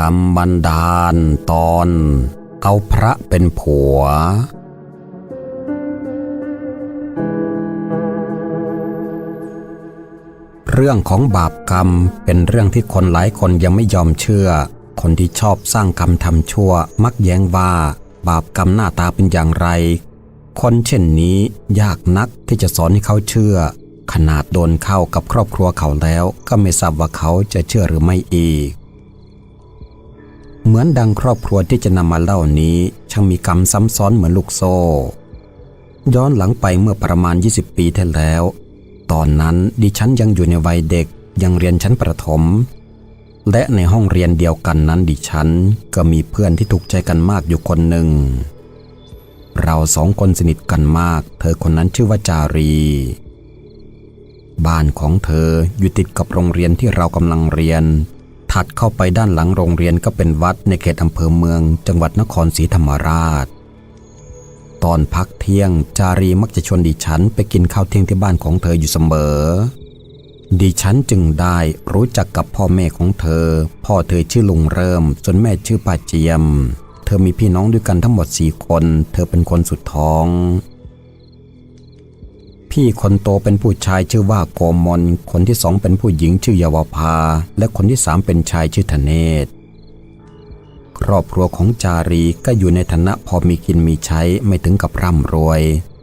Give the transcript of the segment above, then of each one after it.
รรมบันดาลตอน เอาพระเป็นผัว เรื่องของบาปกรรมเป็นเรื่องที่คนหลายคนยังไม่ยอมเชื่อ คนที่ชอบสร้างกรรมทำชั่ว มักแย้งว่า บาปกรรมหน้าตาเป็นอย่างไร คนเช่นนี้ยากนักที่จะสอนให้เขาเชื่อ ขนาดโดนเข้ากับครอบครัวเขาแล้ว ก็ไม่ทราบว่าเขาจะเชื่อหรือไม่อีก เหมือนดังครอบครัวที่จะนำมาเล่านี้ช่างมีกรรมซ้ำซ้อนเหมือนลูกโซ่ ย้อนหลังไปเมื่อประมาณ 20 ปีที่แล้ว ตอนนั้นดิฉันยังอยู่ในวัยเด็กยังเรียนชั้นประถม และในห้องเรียนเดียวกันนั้นดิฉันก็มีเพื่อนที่ถูกใจกันมากอยู่คนหนึ่ง เราสองคนสนิทกันมาก เธอคนนั้นชื่อว่าจารี บ้านของเธออยู่ติดกับโรงเรียนที่เรากำลังเรียน ถัดเข้าไปด้านหลังโรงเรียนก็เป็นวัดในเขตอำเภอเมือง จังหวัดนครศรีธรรมราช ตอนพักเที่ยงจารีมักจะชวนดิฉันไปกินข้าวเที่ยงที่บ้านของเธออยู่เสมอ ดิฉันจึงได้รู้จักกับพ่อแม่ของเธอ พ่อเธอชื่อลุงเริ่มส่วนแม่ชื่อป้าเจียม เธอมีพี่น้องด้วยกันทั้งหมดสี่คน เธอเป็นคนสุดท้อง พี่คนโตเป็นผู้ชายชื่อว่าโกมลคนที่สองเป็นผู้หญิงชื่อเยาวภา และคนที่สามเป็นชายชื่อธเนศครอบครัวของจารีก็อยู่ในฐานะพอมีกินมีใช้ไม่ถึงกับร่ำรวย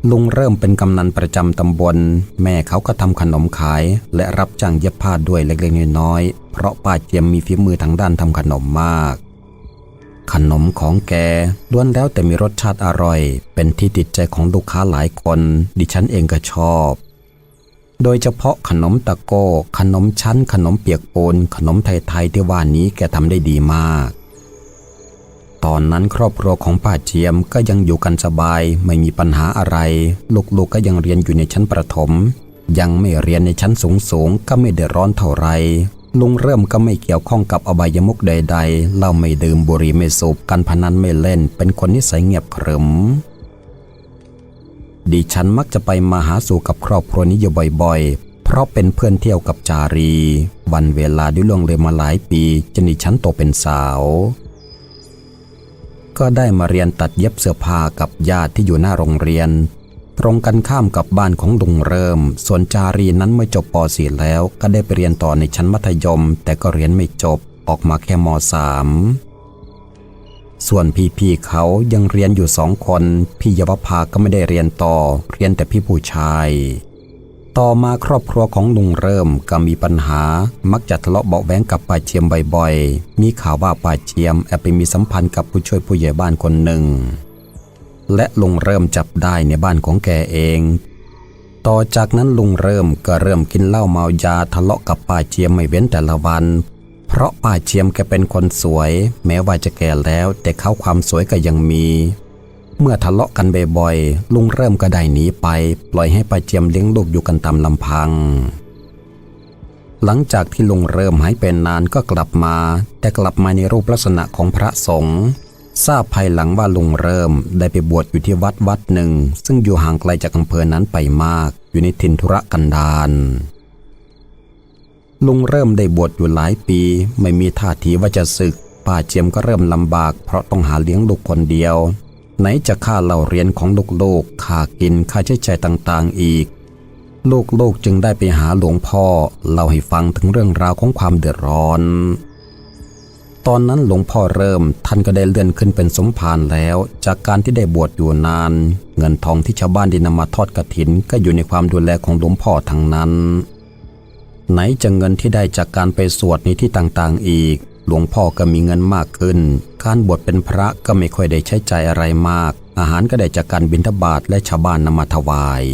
ลุงเริ่มเป็นกำนันประจำตำบล แม่เขาก็ทำขนมขาย และรับจ้างเย็บผ้าด้วยเล็กๆน้อยๆเพราะป้าเจียมมีฝีมือทางด้านทำขนมมาก ขนมของแกล้วนแล้วแต่มีรสชาติอร่อย เป็นที่ติดใจของลูกค้าหลายคน ดิฉันเองก็ชอบ โดยเฉพาะขนมตะโก้ ขนมชั้น ขนมเปียกปูนขนมไทยๆที่ว่านี้แกทำได้ดีมาก ตอนนั้นครอบครัวของป้าเจียมก็ยังอยู่กันสบาย ไม่มีปัญหาอะไร ลูกๆกก็ยังเรียนอยู่ในชั้นประถม ยังไม่เรียนในชั้นสูงๆก็ไม่เดือดร้อนเท่าไหร ลุงเริ่มก็ไม่เกี่ยวข้องกับอบายมุกใดๆเหล้าไม่ดื่มบุหรี่ไม่สูบการพนันไม่เล่น เป็นคนนิสัยเงียบขรึม ดิฉันมักจะไปมาหาสู่กับครอบครัวนี้อยู่บ่อยๆ เพราะเป็นเพื่อนเที่ยวกับจารี วันเวลาได้ล่วงเลยมาหลายปีจนดิฉันโตเป็นสาว ก็ได้มาเรียนตัดเย็บเสื้อผ้ากับญาติที่อยู่หน้าโรงเรียน ตรงกันข้ามกับบ้านของลุงเริ่ม ส่วนจารีนั้นเมื่อจบป .4 แล้ว ก็ได้ไปเรียนต่อในชั้นมัธยม แต่ก็เรียนไม่จบออกมาแค่ม .3 ส่วนพี่ๆเขายังเรียนอยู่สองคน พี่ยาวภาก็ไม่ได้เรียนต่อ เรียนแต่พี่ผู้ชาย ต่อมาครอบครัวของลุงเริ่มก็มีปัญหา มักจะทะเลาะเบาแว้งกับป้าเจียมบ่อยๆ มีข่าวว่าป้าเจียมแอบไปมีสัมพันธ์กับผู้ช่วยผู้ใหญ่บ้านคนหนึ่ง และลุงเริ่มจับได้ในบ้านของแกเอง ต่อจากนั้นลุงเริ่มก็เริ่มกินเหล้าเมายาทะเลาะกับป้าเจียมไม่เว้นแต่ละวัน เพราะป้าเจียมแกเป็นคนสวย แม้ว่าจะแก่แล้ว แต่เขาความสวยก็ยังมี เมื่อทะเลาะกันบ่อยๆลุงเริ่มก็ได้หนีไป ปล่อยให้ป้าเจียมเลี้ยงลูกอยู่กันตามลำพังหลังจากที่ลุงเริ่มหายไปนานก็กลับมา แต่กลับมาในรูปลักษณะของพระสงฆ์ ทราบภายหลังว่าลุงเริ่มได้ไปบวชอยู่ที่วัดวัดหนึ่ง ซึ่งอยู่ห่างไกลจากอำเภอนั้นไปมาก อยู่ในถิ่นธุรกันดารลุงเริ่มได้บวชอยู่หลายปี ไม่มีท่าทีว่าจะศึก ป้าเจียมก็เริ่มลำบาก เพราะต้องหาเลี้ยงลูกคนเดียว ไหนจะค่าเล่าเรียนของลูกๆค่ากินค่าใช้จ่ายต่างๆอีก ลูกๆจึงได้ไปหาหลวงพ่อเล่าให้ฟังถึงเรื่องราวของความเดือดร้อน ตอนนั้นหลวงพ่อเริ่มท่านก็ได้เลื่อนขึ้นเป็นสมภารแล้ว จากการที่ได้บวชอยู่นาน เงินทองที่ชาวบ้านได้นำมาทอดกระถิน ก็อยู่ในความดูแลของหลวงพ่อทั้งนั้น ไหนจะเงินที่ได้จากการไปสวดในที่ต่างๆอีก หลวงพ่อก็มีเงินมากขึ้น การบวชเป็นพระก็ไม่ค่อยได้ใช้ใจายอะไรมาก อาหารก็ได้จากการบิณฑบาตและชาวบ้านนำมาถวาย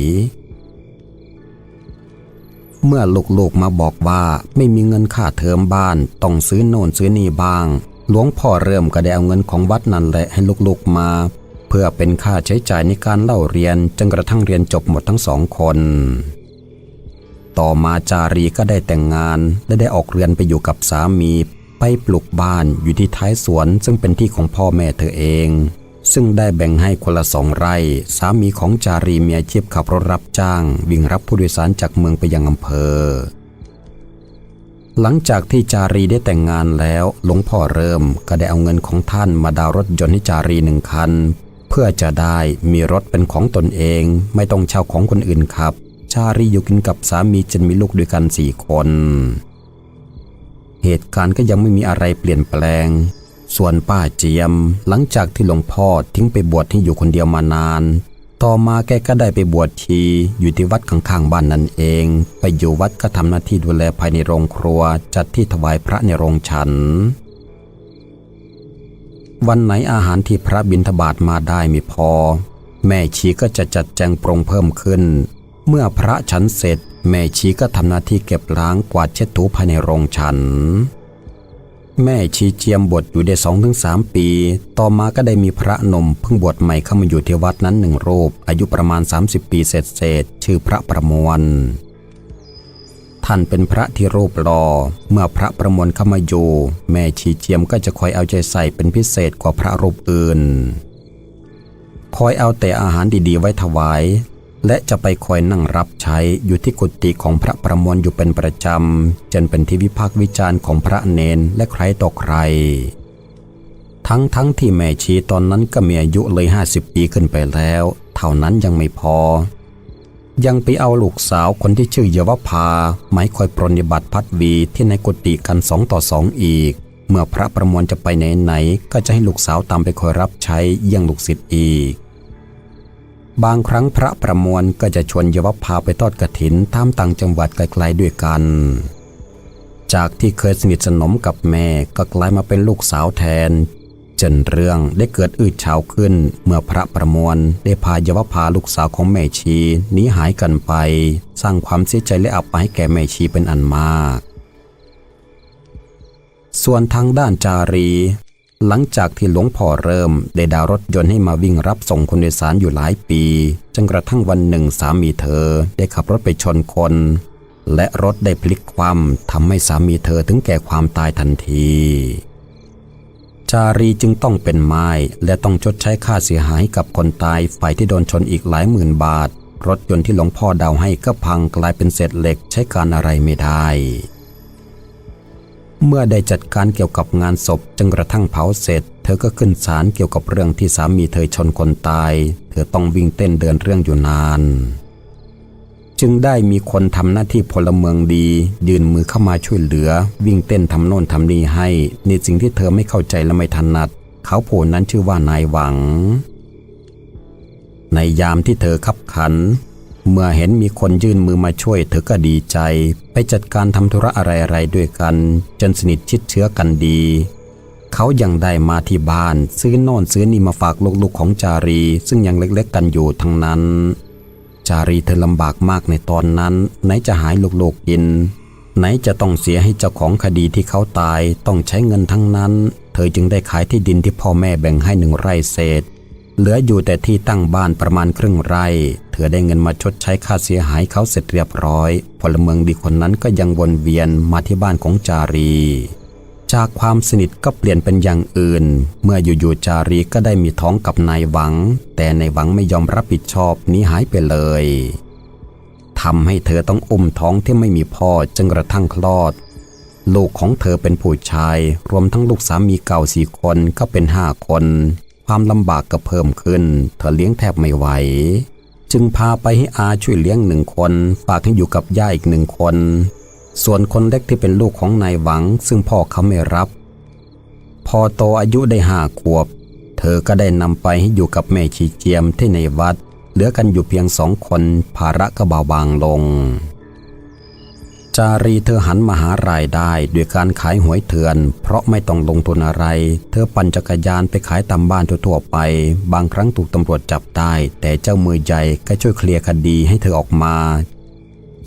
เมื่อลูกๆมาบอกว่าไม่มีเงินค่าเทอมบ้านต้องซื้อโน่นซื้อนี่บ้าง หลวงพ่อเริ่มก็ได้เอาเงินของวัดนั่นแหละให้ลูกๆมา เพื่อเป็นค่าใช้จ่ายในการเล่าเรียนจนกระทั่งเรียนจบหมดทั้งสองคน ต่อมาจารีก็ได้แต่งงานและได้ออกเรือนไปอยู่กับสามี ไปปลูกบ้านอยู่ที่ท้ายสวนซึ่งเป็นที่ของพ่อแม่เธอเอง ซึ่งได้แบ่งให้คนละสองไร่ สามีของจารีมีอาชีพขับรถรับจ้าง วิ่งรับผู้โดยสารจากเมืองไปยังอำเภอ หลังจากที่จารีได้แต่งงานแล้วหลวงพ่อเริ่มก็ได้เอาเงินของท่านมาดาวรถยนต์ให้จารีหนึ่งคัน เพื่อจะได้มีรถเป็นของตนเอง ไม่ต้องเช่าของคนอื่นครับ จารีอยู่กินกับสามีจนมีลูกด้วยกันสี่คน เหตุการณ์ก็ยังไม่มีอะไรเปลี่ยนแปลง ส่วนป้าเจียม หลังจากที่หลวงพ่อทิ้งไปบวชที่อยู่คนเดียวมานาน ต่อมาแกก็ได้ไปบวชชีอยู่ที่วัดข้างๆบ้านนั่นเอง ไปอยู่วัดก็ทำหน้าที่ดูแลภายในโรงครัว จัดที่ถวายพระในโรงฉัน วันไหนอาหารที่พระบิณฑบาตมาได้ไม่พอ แม่ชีก็จะจัดแจงปรงเพิ่มขึ้น เมื่อพระฉันเสร็จ แม่ชีก็ทำหน้าที่เก็บล้างกวาดเช็ดถูภายในโรงฉัน แม่ชีเจียมบวชอยู่ได้สองถึงสามปี ต่อมาก็ได้มีพระนมเพิ่งบวชใหม่เข้ามาอยู่ที่วัดนั้นหนึ่งรูป อายุประมาณ 30 ปีเศษเศษชื่อพระประมวล ท่านเป็นพระที่รูปหล่อเมื่อพระประมวลเข้ามาอยู่ แม่ชีเจียมก็จะคอยเอาใจใส่เป็นพิเศษกว่าพระรูปอื่น คอยเอาแต่อาหารดีๆไว้ถวาย และจะไปคอยนั่งรับใช้อยู่ที่กุฏิของพระประมวลอยู่เป็นประจำจนเป็นที่วิพากษ์วิจารณ์ของพระเนนและใครต่อใคร ทั้งทั้งที่แม่ชีตอนนั้นก็มีอายุเลยห้าสิบปีขึ้นไปแล้ว เท่านั้นยังไม่พอ ยังไปเอาลูกสาวคนที่ชื่อเยาวภาไม้คอยปรนนิบัติพัดวีที่ในกุฏิกันสองต่อสองอีก เมื่อพระประมวลจะไปไหนไหนๆก็จะให้ลูกสาวตามไปคอยรับใช้เยี่ยงลูกศิษย์อีก บางครั้งพระประมวลก็จะชวนเยาวภาไปทอดกระถินตามต่างจังหวัดไกลๆด้วยกัน จากที่เคยสนิทสนมกับแม่ก็กลายมาเป็นลูกสาวแทน จนเรื่องได้เกิดอืดเฉาขึ้น เมื่อพระประมวลได้พาเยาวภาลูกสาวของแม่ชีหนีหายกันไป สร้างความเสียใจและอับอายแก่แม่ชีเป็นอันมาก ส่วนทางด้านจารี หลังจากที่หลวงพ่อเริ่มได้ดาวรถยนต์ให้มาวิ่งรับส่งคนโดยสารอยู่หลายปี จนกระทั่งวันหนึ่งสามีเธอได้ขับรถไปชนคน และรถได้พลิกคว่ำทำให้สามีเธอถึงแก่ความตายทันที จารีจึงต้องเป็นไม้และต้องชดใช้ค่าเสียหายกับคนตายฝ่ายที่โดนชนอีกหลายหมื่นบาท รถยนต์ที่หลวงพ่อดาวให้ก็พังกลายเป็นเศษเหล็กใช้การอะไรไม่ได้ เมื่อได้จัดการเกี่ยวกับงานศพจนกระทั่งเผาเสร็จ เธอก็ขึ้นศาลเกี่ยวกับเรื่องที่สามีเธอชนคนตาย เธอต้องวิ่งเต้นเดินเรื่องอยู่นาน จึงได้มีคนทำหน้าที่พลเมืองดี ยืนมือเข้ามาช่วยเหลือ วิ่งเต้นทำโน่นทำนี่ให้ในสิ่งที่เธอไม่เข้าใจและไม่ถนัด เขาผู้นั้นชื่อว่านายหวัง ในยามที่เธอขับขัน เมื่อเห็นมีคนยื่นมือมาช่วยเธอก็ดีใจ ไปจัดการทำธุระอะไรๆด้วยกัน จนสนิทชิดเชื้อกันดี เขายังได้มาที่บ้าน ซื้อโน่นซื้อนี่มาฝากลูกๆของจารี ซึ่งยังเล็กๆกันอยู่ทั้งนั้น จารีเธอลำบากมากในตอนนั้น ไหนจะหายลูกๆกิน ไหนจะต้องเสียให้เจ้าของคดีที่เขาตายต้องใช้เงินทั้งนั้น เธอจึงได้ขายที่ดินที่พ่อแม่แบ่งให้หนึ่งไร่เศษ เหลืออยู่แต่ที่ตั้งบ้านประมาณครึ่งไร่เธอได้เงินมาชดใช้ค่าเสียหายเขาเสร็จเรียบร้อย พลเมืองดีคนนั้นก็ยังวนเวียนมาที่บ้านของจารี จากความสนิทก็เปลี่ยนเป็นอย่างอื่น เมื่ออยู่ๆจารีก็ได้มีท้องกับนายหวัง แต่นายหวังไม่ยอมรับผิดชอบหนีหายไปเลยทำให้เธอต้องอุ้มท้องที่ไม่มีพ่อจนกระทั่งคลอด ลูกของเธอเป็นผู้ชาย รวมทั้งลูกสามีเก่าสี่คนก็เป็นห้าคน ความลำบากก็เพิ่มขึ้น เธอเลี้ยงแทบไม่ไหว จึงพาไปให้อาช่วยเลี้ยงหนึ่งคนฝากให้อยู่กับย่าอีกหนึ่งคน ส่วนคนเล็กที่เป็นลูกของนายหวัง ซึ่งพ่อเขาไม่รับ พอโตอายุได้ห้าขวบ เธอก็ได้นำไปให้อยู่กับแม่ชีเจียมที่ในวัด เหลือกันอยู่เพียงสองคนภาระก็เบาบางลง จารีเธอหันมาหารายได้ด้วยการขายหวยเถื่อน เพราะไม่ต้องลงทุนอะไร เธอปั่นจักรยานไปขายตามบ้านทั่วๆไป บางครั้งถูกตำรวจจับได้ แต่เจ้ามือใหญ่ก็ช่วยเคลียร์คดีให้เธอออกมา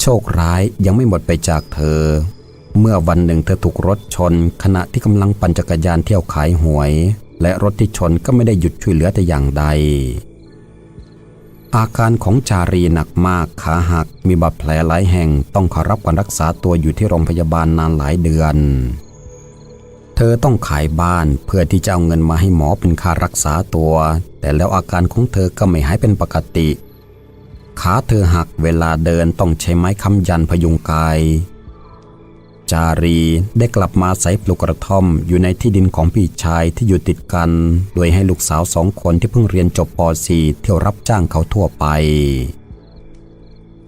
โชคร้ายยังไม่หมดไปจากเธอ เมื่อวันหนึ่งเธอถูกรถชน ขณะที่กำลังปั่นจักรยานเที่ยวขายหวย และรถที่ชนก็ไม่ได้หยุดช่วยเหลือแต่อย่างใด อาการของจารีหนักมากขาหัก มีบาดแผลหลายแห่งต้องขอรับการรักษาตัวอยู่ที่โรงพยาบาลนานหลายเดือน เธอต้องขายบ้านเพื่อที่จะเอาเงินมาให้หมอเป็นค่ารักษาตัว แต่แล้วอาการของเธอก็ไม่หายเป็นปกติ ขาเธอหักเวลาเดินต้องใช้ไม้ค้ำยันพยุงกาย จารีได้กลับมาอาศัยปลูกกระท่อมอยู่ในที่ดินของพี่ชายที่อยู่ติดกัน โดยให้ลูกสาวสองคนที่เพิ่งเรียนจบป .4 เที่ยวรับจ้างเขาทั่วไป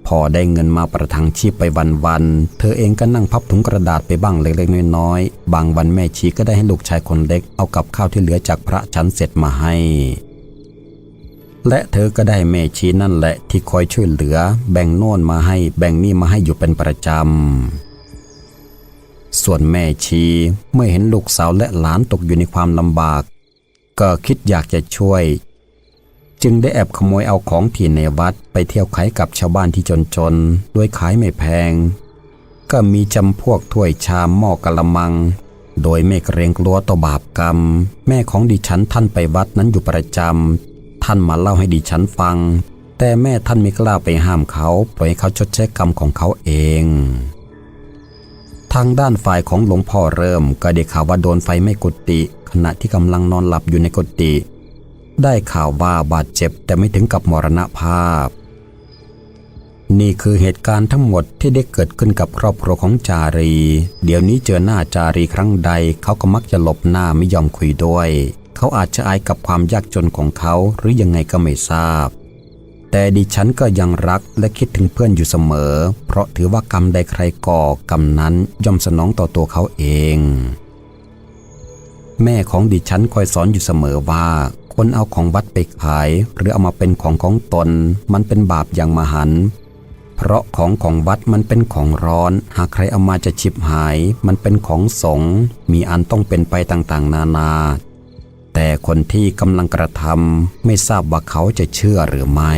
พอได้เงินมาประทังชีพไปวันๆ เธอเองก็นั่งพับถุงกระดาษไปบ้างเล็กๆน้อยๆ บางวันแม่ชีก็ได้ให้ลูกชายคนเล็กเอากับข้าวที่เหลือจากพระฉันเสร็จมาให้และเธอก็ได้แม่ชีนั่นแหละที่คอยช่วยเหลือ แบ่งโน่นมาให้แบ่งนี่มาให้อยู่เป็นประจำ ส่วนแม่ชีเมื่อเห็นลูกสาวและหลานตกอยู่ในความลำบาก ก็คิดอยากจะช่วย จึงได้แอบขโมยเอาของที่ในวัดไปเที่ยวขายกับชาวบ้านที่จนๆโดยขายไม่แพง ก็มีจำพวกถ้วยชามหม้อกะละมัง โดยไม่เกรงกลัวต่อบาปกรรม แม่ของดิฉันท่านไปวัดนั้นอยู่ประจำท่านมาเล่าให้ดิฉันฟัง แต่แม่ท่านไม่กล้าไปห้ามเขาปล่อยให้เขาชดใช้กรรมของเขาเอง ทางด้านฝ่ายของหลวงพ่อเริ่มก็ได้ข่าวว่าโดนไฟไม้กุฏิขณะที่กำลังนอนหลับอยู่ในกุฏิได้ข่าวว่าบาดเจ็บแต่ไม่ถึงกับมรณภาพ นี่คือเหตุการณ์ทั้งหมดที่ได้เกิดขึ้นกับครอบครัวของจารี เดี๋ยวนี้เจอหน้าจารีครั้งใดเขาก็มักจะหลบหน้าไม่ยอมคุยด้วย เขาอาจจะอายกับความยากจนของเขาหรือยังไงก็ไม่ทราบ แต่ดิฉันก็ยังรักและคิดถึงเพื่อนอยู่เสมอ เพราะถือว่ากรรมใดใครก่อกรรมนั้นย่อมสนองต่อตัวเขาเอง แม่ของดิฉันคอยสอนอยู่เสมอว่าคนเอาของวัดไปขาย หรือเอามาเป็นของของตน มันเป็นบาปอย่างมหันเพราะของของวัดมันเป็นของร้อน หากใครเอามาจะฉิบหาย มันเป็นของสงมีอันต้องเป็นไปต่างๆ นานา แต่คนที่กำลังกระทำไม่ทราบว่าเขาจะเชื่อหรือไม่